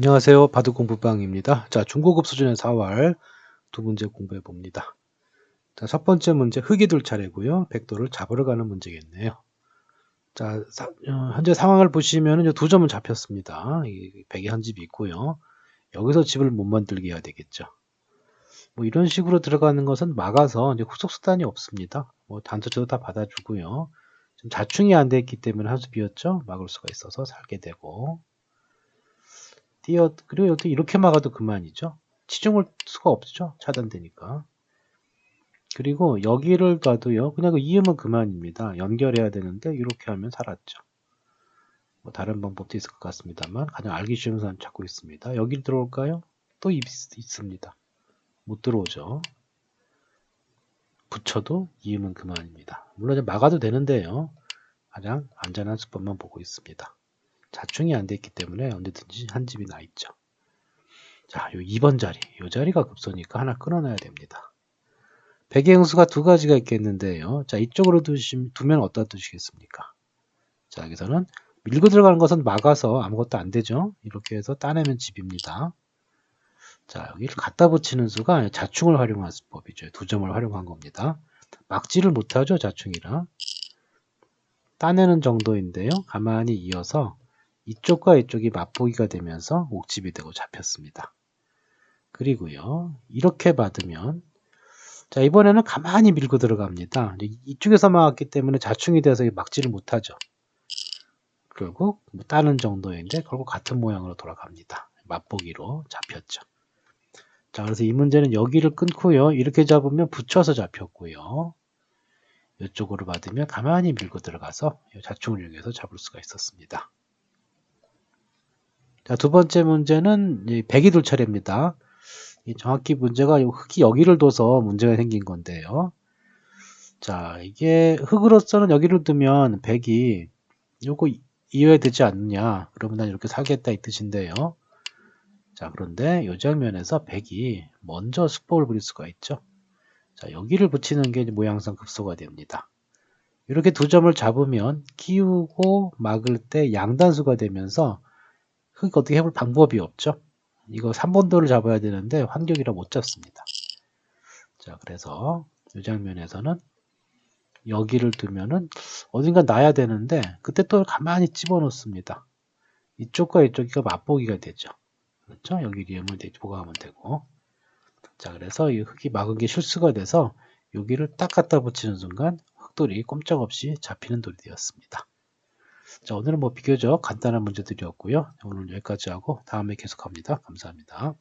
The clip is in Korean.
안녕하세요. 바둑 공부방입니다. 자, 중고급 수준의 4월 두 문제 공부해 봅니다. 자, 첫 번째 문제 흙이 둘 차례고요. 백도를 잡으러 가는 문제겠네요. 자, 사- 어, 현재 상황을 보시면 두 점은 잡혔습니다. 이 백이 한 집이 있고요. 여기서 집을 못 만들게 해야 되겠죠. 뭐 이런 식으로 들어가는 것은 막아서 이제 후속 수단이 없습니다. 뭐 단토체도 다 받아주고요. 지금 자충이 안 됐기 때문에 한 수 비었죠. 막을 수가 있어서 살게 되고 띄어 그리고 여기 이렇게 막아도 그만이죠. 치중을 수가 없죠. 차단되니까. 그리고 여기를 봐도요. 그냥 그 이음은 그만입니다. 연결해야 되는데 이렇게 하면 살았죠. 뭐 다른 방법도 있을 것 같습니다만 가장 알기 쉬운 선 찾고 있습니다. 여기 들어올까요? 또 있, 있습니다. 못 들어오죠. 붙여도 이음은 그만입니다. 물론 막아도 되는데요. 가장 안전한 수법만 보고 있습니다. 자충이 안 됐기 때문에 언제든지 한 집이 나 있죠. 자, 요 2번 자리, 요 자리가 급소니까 하나 끊어놔야 됩니다. 형수가 두 가지가 있겠는데요. 자, 이쪽으로 두시, 두면 어디다 두시겠습니까? 자, 여기서는 밀고 들어가는 것은 막아서 아무것도 안 되죠. 이렇게 해서 따내면 집입니다. 자, 여기를 갖다 붙이는 수가 자충을 활용한 수법이죠. 두 점을 활용한 겁니다. 막지를 못하죠, 자충이라. 따내는 정도인데요. 가만히 이어서 이쪽과 이쪽이 맛보기가 되면서 옥집이 되고 잡혔습니다. 그리고요. 이렇게 받으면 자 이번에는 가만히 밀고 들어갑니다. 이쪽에서 막았기 때문에 자충이 돼서 막지를 못하죠. 결국 뭐 따는 정도인데 결국 같은 모양으로 돌아갑니다. 맛보기로 잡혔죠. 자 그래서 이 문제는 여기를 끊고요. 이렇게 잡으면 붙여서 잡혔고요. 이쪽으로 받으면 가만히 밀고 들어가서 자충을 이용해서 잡을 수가 있었습니다. 자, 두 번째 문제는 백이 둘 차례입니다. 정확히 문제가 흙이 여기를 둬서 문제가 생긴 건데요. 자, 이게 흙으로서는 여기를 두면 백이 요거 이어야 되지 않느냐. 그러면 난 이렇게 사겠다 이 뜻인데요. 자, 그런데 이 장면에서 백이 먼저 수법을 부릴 수가 있죠. 자, 여기를 붙이는 게 모양상 급소가 됩니다. 이렇게 두 점을 잡으면 키우고 막을 때 양단수가 되면서 그러니까 어떻게 해볼 방법이 없죠. 이거 3번도를 잡아야 되는데 환경이라 못 잡습니다. 자, 그래서 이 장면에서는 여기를 두면은 어딘가 놔야 되는데 그때 또 가만히 집어넣습니다. 이쪽과 이쪽이 맛보기가 되죠. 그렇죠? 여기 리음을 보강하면 되고 자, 그래서 이 흙이 막은 게 실수가 돼서 여기를 딱 갖다 붙이는 순간 흙돌이 꼼짝없이 잡히는 돌이 되었습니다. 자, 오늘은 뭐 비교적 간단한 문제들이었고요. 오늘 여기까지 하고 다음에 계속합니다. 감사합니다.